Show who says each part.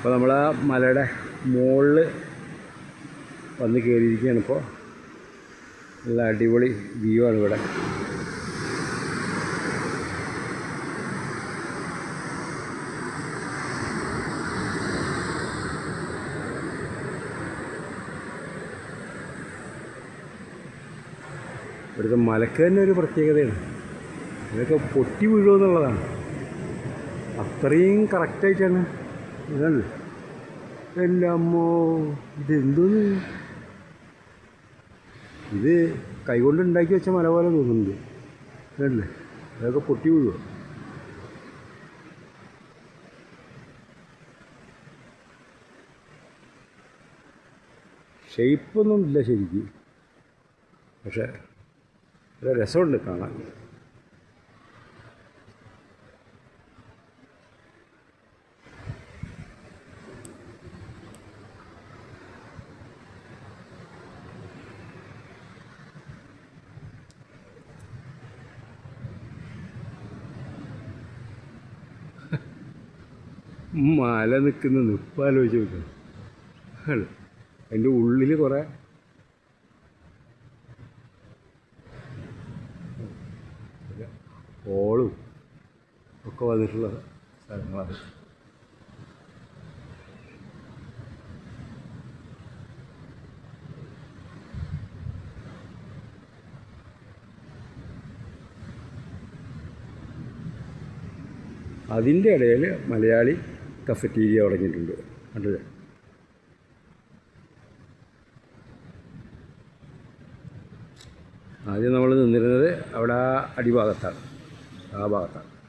Speaker 1: അപ്പോൾ നമ്മൾ ആ മലയുടെ മുകളിൽ വന്ന് കയറിയിരിക്കുകയാണ് ഇപ്പോൾ നല്ല അടിപൊളി വ്യൂ ആണ് ഇവിടെ. ഇവിടുത്തെ മലക്ക് തന്നെ ഒരു പ്രത്യേകതയാണ്. ഇതൊക്കെ പൊട്ടി വീഴുമെന്നുള്ളതാണ്. അത്രയും കറക്റ്റായിട്ടാണ് ഇതാണ് എല്ലാമ്മോ ഇതെന്തോന്ന്? ഇത് കൈകൊണ്ട് ഉണ്ടാക്കി വെച്ച മല പോലെ തോന്നുന്നുണ്ട്. അതല്ലേ അതൊക്കെ പൊട്ടി വീഴുക ഷെയ്പ്പൊന്നും ഇല്ല ശരിക്കും. പക്ഷേ രസമുണ്ട് കാണാൻ. മല നിൽക്കുന്ന നിപ്പാലോചിച്ച് നോക്കണം ആണ് അതിന്റെ ഉള്ളിൽ കുറേ ഓളും ഒക്കെ വന്നിട്ടുള്ള സ്ഥലങ്ങളാണ്. അതിന്റെ ഇടയിൽ മലയാളി കഫറ്റീരിയ തുടങ്ങിയിട്ടുണ്ട്. കണ്ടില്ലേ ആദ്യം നമ്മൾ നിന്നിരുന്നത് അവിടെ ആ അടിഭാഗത്താണ്. ആ ഭാഗത്താണ്.